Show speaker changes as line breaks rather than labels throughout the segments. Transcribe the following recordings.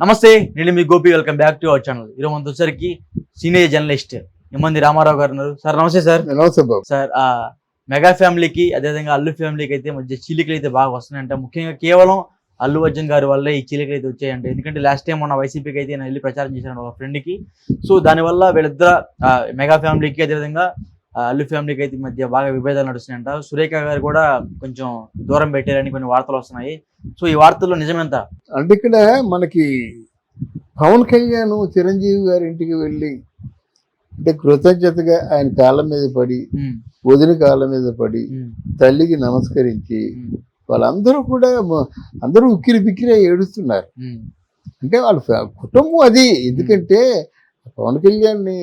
నమస్తే నేను మీ Gopi. Welcome back to our channel ఈరోజు మనతో వచ్చరికి సీనియర్ జర్నలిస్ట్ ఎమ్మంది రామారావు గారు ఉన్నారు. సార్ నమస్తే సార్
నమస్తే బాబు.
సార్ ఆ మెగా ఫ్యామిలీకి అదేవిధంగా అల్లు ఫ్యామిలీకి అయితే మధ్య చీలికలు అయితే బాగా వస్తున్నాయంట. ముఖ్యంగా కేవలం అల్లు అర్జున్ గారి వల్లే ఈ చీలికలు అయితే వచ్చాయంట. ఎందుకంటే లాస్ట్ టైం మన వైసీపీకి అయితే నేను వెళ్ళి ప్రచారం చేశాను ఒక ఫ్రెండ్కి సో దానివల్ల వీళ్ళిద్దరు మెగా ఫ్యామిలీకి అదేవిధంగా అల్లు ఫ్యామిలీకి అయితే ఈ మధ్య బాగా విభేదాలు నడుస్తున్నాయంట. సురేఖ గారు కూడా కొంచెం దూరం పెట్టారని కొన్ని వార్తలు వస్తున్నాయి. సో ఈ వార్తల్లో నిజమెంత?
అంటే ఇక్కడ మనకి పవన్ కళ్యాణ్ చిరంజీవి గారి ఇంటికి వెళ్ళి అంటే కృతజ్ఞతగా ఆయన కాళ్ళ మీద పడి వదిన కాళ్ళ మీద పడి తల్లికి నమస్కరించి వాళ్ళందరూ కూడా అందరూ ఉక్కిరి బిక్కిరి ఏడుస్తున్నారు. అంటే వాళ్ళ కుటుంబం అది. ఎందుకంటే పవన్ కళ్యాణ్ని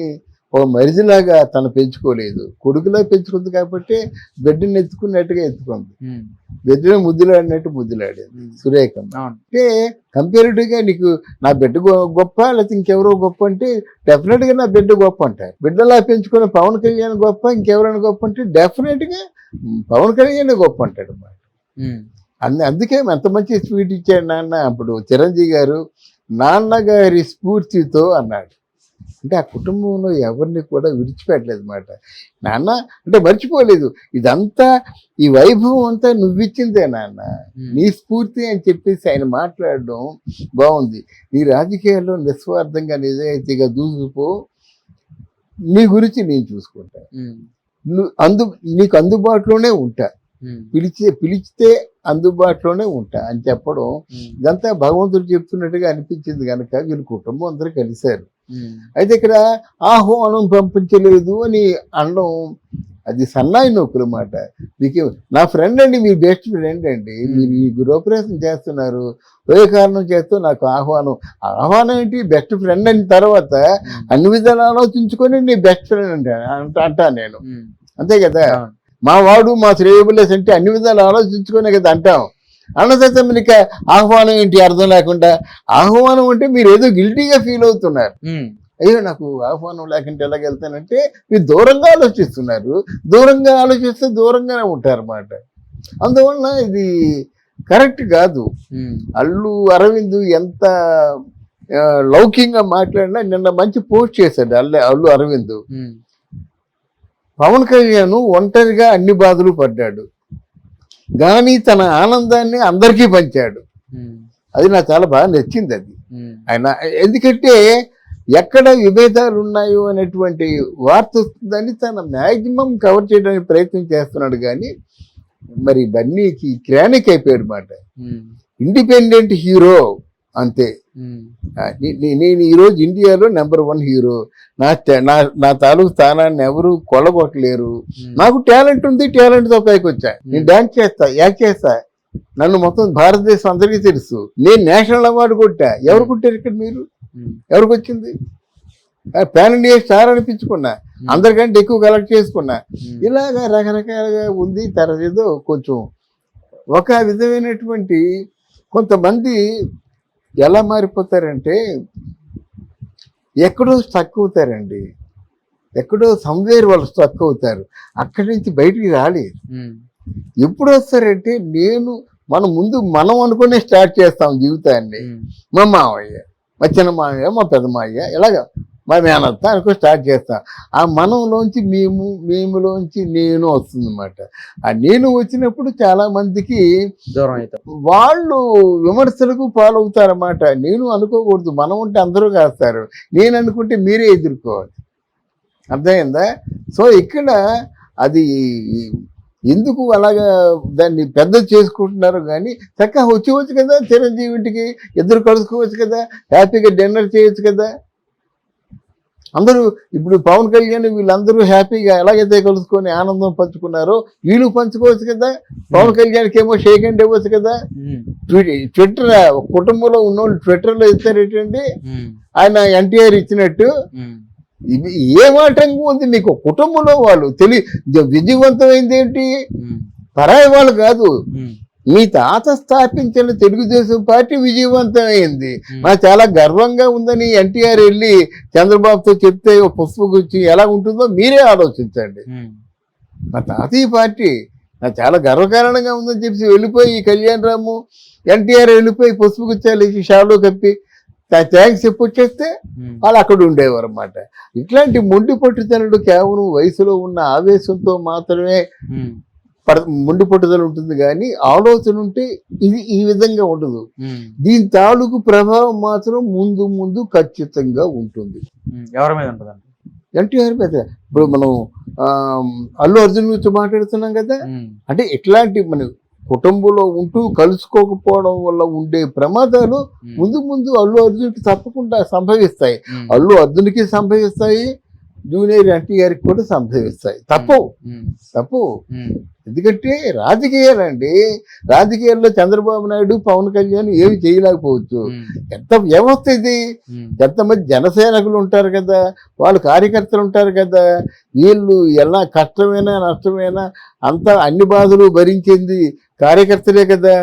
ఒక మరిదిలాగా తను పెంచుకోలేదు. కొడుకులా పెంచుకుంది కాబట్టి బిడ్డని ఎత్తుకున్నట్టుగా ఎత్తుకుంది. బిడ్డను ముద్దులాడినట్టు ముద్దులాడేది. సురేఖం. అంటే కంపారిటివ్గా నీకు నా బిడ్డ గొప్ప లేకపోతే ఇంకెవరో గొప్ప అంటే డెఫినెట్గా నా బిడ్డ గొప్ప అంటారు బిడ్డలా పెంచుకున్న పవన్ కళ్యాణ్ గొప్ప ఇంకెవరైనా గొప్ప అంటే డెఫినెట్గా పవన్ కళ్యాణ్ గొప్ప అంటాడు అన్నమాట. అందు అందుకే ఎంత మంచి స్పీడ్ ఇచ్చాడు నాన్న. అప్పుడు చిరంజీవి గారు నాన్నగారి స్ఫూర్తితో అన్నాడు. అంటే ఆ కుటుంబంలో ఎవరిని కూడా విడిచిపెట్టలేదు అనమాట నాన్న అంటే మర్చిపోలేదు. ఇదంతా ఈ వైభవం అంతా నువ్విచ్చిందే నాన్న. నీ స్ఫూర్తి అని చెప్పేసి ఆయన మాట్లాడడం బాగుంది. నీ రాజకీయాల్లో నిస్వార్థంగా నిజాయితీగా దూసుకుపో. నీ గురించి నేను చూసుకుంటా. నువ్వు అందు నీకు అందుబాటులోనే ఉంటా. పిలిచే పిలిచితే అందుబాటులోనే ఉంటా అని చెప్పడం ఇదంతా భగవంతుడు చెప్తున్నట్టుగా అనిపించింది కనుక వీళ్ళ కుటుంబం అందరూ కలిశారు. అయితే ఇక్కడ ఆహ్వానం పంపించలేదు అని అనడం అది సన్నాయి నొక్కులు మాట. మీకు నా ఫ్రెండ్ అండి మీ బెస్ట్ ఫ్రెండ్ అండి. మీరు ఈ గృహప్రవేశం చేస్తున్నారు. ఏ కారణం చేస్తూ నాకు ఆహ్వానం ఆహ్వానం ఏంటి? బెస్ట్ ఫ్రెండ్ అయిన తర్వాత అన్ని విధాలు ఆలోచించుకొని నీ బెస్ట్ ఫ్రెండ్ అంటే అంటా నేను. అంతే కదా. మా వాడు మా శ్రేయబుల్లెస్ అంటే అన్ని విధాలు ఆలోచించుకునే కదా అంటాం. అన్నదత్త మీకు ఆహ్వానం ఏంటి? అర్థం లేకుండా ఆహ్వానం అంటే మీరు ఏదో గిల్టీగా ఫీల్ అవుతున్నారు. అయ్యో నాకు ఆహ్వానం లేకుంటే ఎలాగెళ్తానంటే మీరు దూరంగా ఆలోచిస్తున్నారు. దూరంగా ఆలోచిస్తే దూరంగానే ఉంటారు అన్నమాట అందువలన ఇది కరెక్ట్ కాదు. అల్లు అరవింద్ ఎంత లౌకికంగా మాట్లాడినా నిన్న మంచి పోస్ట్ చేశాడు అల్లు అల్లు అరవింద్. పవన్ కళ్యాణ్ ఒంటరిగా అన్ని బాధలు పడ్డాడు. కానీ తన ఆనందాన్ని అందరికీ పంచాడు. అది నాకు చాలా బాగా నచ్చింది అది. ఆయన ఎందుకంటే ఎక్కడ విభేదాలు ఉన్నాయో అనేటువంటి వార్త వస్తుందని తన మ్యాక్సిమం కవర్ చేయడానికి ప్రయత్నం చేస్తున్నాడు కానీ మరి బన్నీకి క్రానిక్ అయిపోయాడు మాట. ఇండిపెండెంట్ హీరో అంతే. నేను ఈరోజు ఇండియాలో నెంబర్ వన్ హీరో నా నా నా తాలూకు స్థానాన్ని ఎవరు కొలగొట్టలేరు. నాకు టాలెంట్ ఉంది టాలెంట్తో పైకి వచ్చా. నేను డాన్స్ చేస్తా యాక్ట్ చేస్తా. నన్ను మొత్తం భారతదేశం అందరికీ తెలుసు. నేను నేషనల్ అవార్డు కొట్టా. ఎవరు కొట్టారు ఇక్కడ మీరు? ఎవరికి వచ్చింది? పాన్ ఇండియా స్టార్ అనిపించుకున్నా. అందరికంటే ఎక్కువ కలెక్ట్ చేసుకున్నా. ఇలాగా రకరకాలుగా ఉంది తర్వాత ఏదో కొంచెం. ఒక విధమైనటువంటి కొంతమంది ఎలా మారిపోతారంటే ఎక్కడో స్టక్ అవుతారండి ఎక్కడో సంవేర్ వాళ్ళు స్టక్ అవుతారు అక్కడి నుంచి బయటికి
ఉమ్,
ఎప్పుడు వస్తారంటే నేను మనం ముందు మనం అనుకునే స్టార్ట్ చేస్తాం జీవితాన్ని. మా మావయ్య మా చిన్న మావయ్య మా పెద్ద మావయ్య ఇలాగ మా మేనత్త అనుకో స్టార్ట్ చేస్తాం. ఆ మనంలోంచి మేము మేములోంచి నేను వస్తుందన్నమాట. ఆ నేను వచ్చినప్పుడు చాలా మందికి
దూరం అవుతాం
వాళ్ళు విమర్శలకు పాలవుతారన్నమాట. నేను అనుకోకూడదు. మనం ఉంటే అందరూ కాస్తారు. నేను అనుకుంటే మీరే ఎదుర్కోవాలి. అర్థమైందా? సో ఇక్కడ అది ఎందుకు అలాగా దాన్ని పెద్ద చేసుకుంటున్నారు కానీ చక్కగా వచ్చేవచ్చు కదా చిరంజీవి ఇంటికి ఇద్దరు కలుసుకోవచ్చు కదా హ్యాపీగా డిన్నర్ చేయొచ్చు కదా. అందరూ ఇప్పుడు పవన్ కళ్యాణ్ వీళ్ళందరూ హ్యాపీగా ఎలాగైతే కలుసుకొని ఆనందం పంచుకున్నారో వీళ్ళు పంచుకోవచ్చు కదా పవన్ కళ్యాణ్కి ఏమో షేక్ హ్యాండ్ ఇవ్వచ్చు కదా. ట్విట్టర్ కుటుంబంలో ఉన్నోళ్ళు ట్విట్టర్లో ఇస్తారేటండి?
ఉమ్,
ఆయన ఎన్టీఆర్ ఇచ్చినట్టు. ఇది ఏ మాటంగా ఉంది నీకు? కుటుంబంలో వాళ్ళు తెలి విజయవంతమైంది ఏంటి పరాయి వాళ్ళు కాదు. మీ తాత స్థాపించిన తెలుగుదేశం పార్టీ విజయవంతమైంది. నాకు చాలా గర్వంగా ఉందని ఎన్టీఆర్ వెళ్ళి చంద్రబాబుతో చెప్తే ఓ పుష్ప గురించి ఎలా ఉంటుందో మీరే ఆలోచించండి. మా తాతయ్య పార్టీ నాకు చాలా గర్వకారణంగా ఉందని చెప్పి వెళ్ళిపోయి ఈ కళ్యాణ్ రాము ఎన్టీఆర్ వెళ్ళిపోయి పసుపు గుచ్చాలు ఇచ్చి షాలో కప్పి థ్యాంక్స్ చెప్పి వచ్చేస్తే
ఉమ్,
వాళ్ళు అక్కడ ఉండేవారు అన్నమాట ఇట్లాంటి మొండి పట్టుదలడు కేవలం వయసులో ఉన్న ఆవేశంతో మాత్రమే పడ మొండి పట్టుదల ఉంటుంది కానీ ఆలోచన ఉంటే ఇది ఈ విధంగా ఉండదు. దీని తాలూకు ప్రభావం మాత్రం ముందు ముందు ఖచ్చితంగా ఉంటుంది.
ఎవరి మీద ఉంటుందండి
ఎన్టీఆర్ మీద. ఇప్పుడు మనం అల్లు అర్జున్ గురించి మాట్లాడుతున్నాం కదా. అంటే ఇట్లాంటి మన కుటుంబంలో ఉంటూ కలుసుకోకపోవడం వల్ల ఉండే ప్రమాదాలు ముందు ముందు అల్లు అర్జున్కి తప్పకుండా సంభవిస్తాయి. అల్లు అర్జున్కి సంభవిస్తాయి జూనియర్ ఎన్టీఆర్కి కూడా సంభవిస్తాయి తప్పు. తప్పు. ఎందుకంటే రాజకీయాలండి. రాజకీయాల్లో చంద్రబాబు నాయుడు పవన్ కళ్యాణ్ ఏమి చేయలేకపోవచ్చు. ఎంత వ్యవస్థ ఇది? ఎంతమంది జనసేనకులు ఉంటారు కదా? వాళ్ళు కార్యకర్తలు ఉంటారు కదా? వీళ్ళు ఎలా కష్టమైనా నష్టమైనా అంతా అన్ని బాధలు భరించింది కార్యకర్తలే కదా?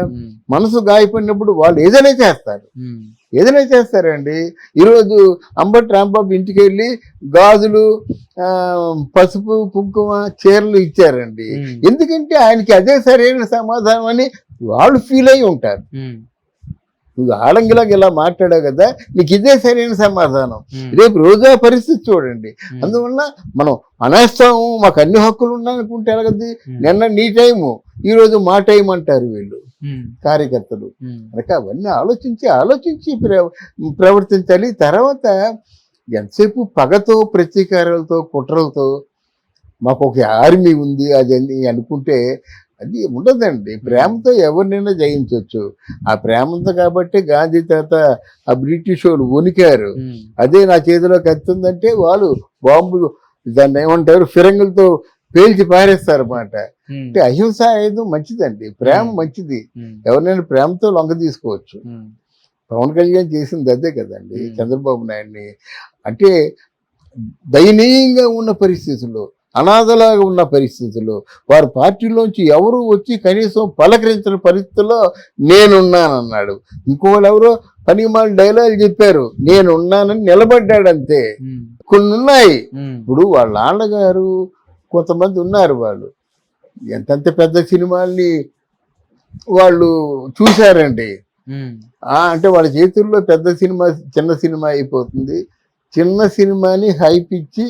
మనసు గాయపడినప్పుడు వాళ్ళు ఏదైనా చేస్తారు. ఏదైనా చేస్తారండి. ఈరోజు అంబటి రాంబాబు ఇంటికి వెళ్ళి గాజులు పసుపు కుంకుమ చీరలు ఇచ్చారండి. ఎందుకంటే ఆయనకి అదే సరైన సమాధానం అని వాళ్ళు ఫీల్ అయి ఉంటారు. నువ్వు ఆడంగిలాగా ఇలా మాట్లాడావు కదా నీకు ఇదే సరైన సమాధానం. రేపు రోజా పరిస్థితి చూడండి. అందువల్ల మనం అనేస్తాము మాకు అన్ని హక్కులు ఉన్నాయనుకుంటే ఎలాగది నిన్న నీ టైము ఈ రోజు మా టైం అంటారు వీళ్ళు. కార్యకర్తలు. కనుక అవన్నీ ఆలోచించి ఆలోచించి ప్ర- ప్రవర్తించాలి. తర్వాత ఎంతసేపు పగతో ప్రతీకారాలతో కుట్రలతో మాకు ఒక ఆర్మీ ఉంది అది అని అనుకుంటే అది ఉండదండి. ప్రేమతో ఎవరినైనా జయించవచ్చు ఆ ప్రేమతో కాబట్టి గాంధీ తాత ఆ బ్రిటిష్ వాళ్ళు వణికారు. అదే నా చేతిలో కత్తి ఉందంటే వాళ్ళు బాంబులు దాన్ని ఏమంటారు ఫిరంగులతో పేల్చి పారేస్తారు అన్నమాట. అంటే అహింస అనేది మంచిదండి. ప్రేమ మంచిది. ఎవరినైనా ప్రేమతో లొంగ తీసుకోవచ్చు. పవన్ కళ్యాణ్ చేసింది అదే కదండి. చంద్రబాబు నాయుడిని. అంటే దయనీయంగా ఉన్న పరిస్థితుల్లో అనాథలాగా ఉన్న పరిస్థితుల్లో వారి పార్టీలోంచి ఎవరు వచ్చి కనీసం పలకరించిన పరిస్థితుల్లో నేనున్నానన్నాడు. ఇంకోళ్ళు ఎవరో పనిమాల డైలాగ్ చెప్పారు. నేనున్నానని నిలబడ్డాడు అంతే
ఉమ్,
కొన్ని ఉన్నాయి ఇప్పుడు వాళ్ళ నాన్నగారు కొంతమంది ఉన్నారు వాళ్ళు. ఎంతంత పెద్ద సినిమాల్ని వాళ్ళు చూశారండి. అంటే వాళ్ళ చేతుల్లో పెద్ద సినిమా చిన్న సినిమా అయిపోతుంది. చిన్న సినిమాని హైప్ ఇచ్చి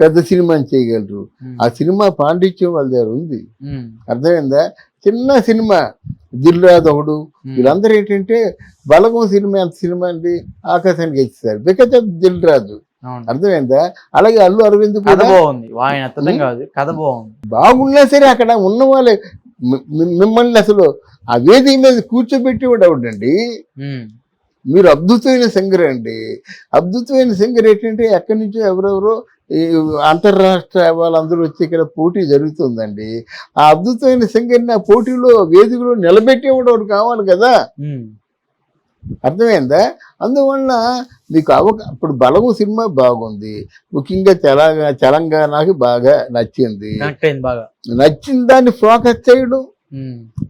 పెద్ద సినిమాని చేయగలరు. ఆ సినిమా పాండిత్యం వాళ్ళ దగ్గర ఉంది. అర్థమైందా? చిన్న సినిమా దిల్రాజ్ ఒకడు వీళ్ళందరూ ఏంటంటే బలగం సినిమా ఎంత సినిమా అండి ఆకాశానికి ఇచ్చేస్తారు బికాజ్ ఆఫ్ దిల్ రాజు
అవును.
అర్థమైందా? అలాగే అల్లు అరవింద్
కథ
కూడా
బాగుంది ఆయన ఎత్తడం కాదు. కథ బాగుంది.
బాగున్నా సరే అక్కడ ఉన్న వాళ్ళే మిమ్మల్ని అసలు ఆ వేదిక మీద కూర్చోబెట్టేవాడు ఎవడండి
ఉమ్,
మీరు అద్భుతమైన సింగర్ అండి. అద్భుతమైన సింగర్ ఏంటంటే ఎక్కడి నుంచో ఎవరెవరో ఈ అంతర్రాష్ట్ర వాళ్ళందరూ వచ్చి ఇక్కడ పోటీ జరుగుతుందండి. ఆ అద్భుతమైన సింగర్ని ఆ పోటీలో వేదికలో నిలబెట్టేవాడు కావాలి కదా. అర్థమైందా? అందువల్ల మీకు అవక ఇప్పుడు బలము సినిమా బాగుంది. ముఖ్యంగా తెలంగాణ తెలంగాణకి బాగా నచ్చింది. నచ్చిన దాన్ని ఫోకస్ చేయడం.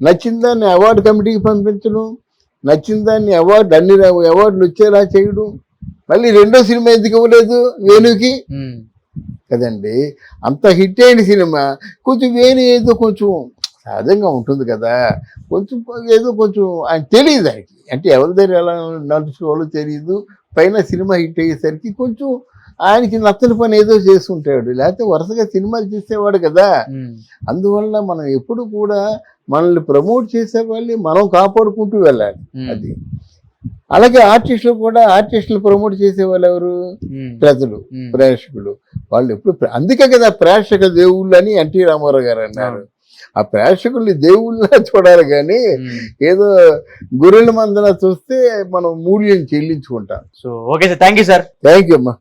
నచ్చిన దాన్ని అవార్డు కమిటీకి పంపించడం. నచ్చిన దాన్ని అవార్డు అన్ని అవార్డులు వచ్చేలా చేయడం. మళ్ళీ రెండో సినిమా ఎందుకు ఇవ్వలేదు? వేణుకి. కదండి? అంత హిట్ అయిన సినిమా. కొంచెం వేణు ఏదో కొంచెం సహజంగా ఉంటుంది కదా. కొంచెం ఏదో కొంచెం ఆయన తెలియదు ఆయనకి. అంటే ఎవరి దగ్గర ఎలా నడుచుకోవాలో తెలియదు. పైన సినిమా హిట్ అయ్యేసరికి కొంచెం ఆయనకి నచ్చని పని ఏదో చేసుకుంటాడు లేకపోతే వరుసగా సినిమాలు చేసేవాడు కదా. అందువల్ల మనం ఎప్పుడు కూడా మనల్ని ప్రమోట్ చేసే వాళ్ళని మనం కాపాడుకుంటూ వెళ్ళాలి. అది. అలాగే ఆర్టిస్టులు కూడా ఆర్టిస్టులు ప్రమోట్ చేసే వాళ్ళు ఎవరు ప్రజలు ప్రేక్షకులు. వాళ్ళు ఎప్పుడు అందుకే కదా ప్రేక్షక దేవుళ్ళు అని ఎన్టీ రామారావు గారు అన్నారు. ఆ ప్రేక్షకుల్ని దేవుళ్ళ చూడాలి కానీ
ఉమ్.
ఏదో గొర్రెల మందన చూస్తే మనం మూల్యం చెల్లించుకుంటాం.
So okay sir thank you sir
thank you అమ్మా.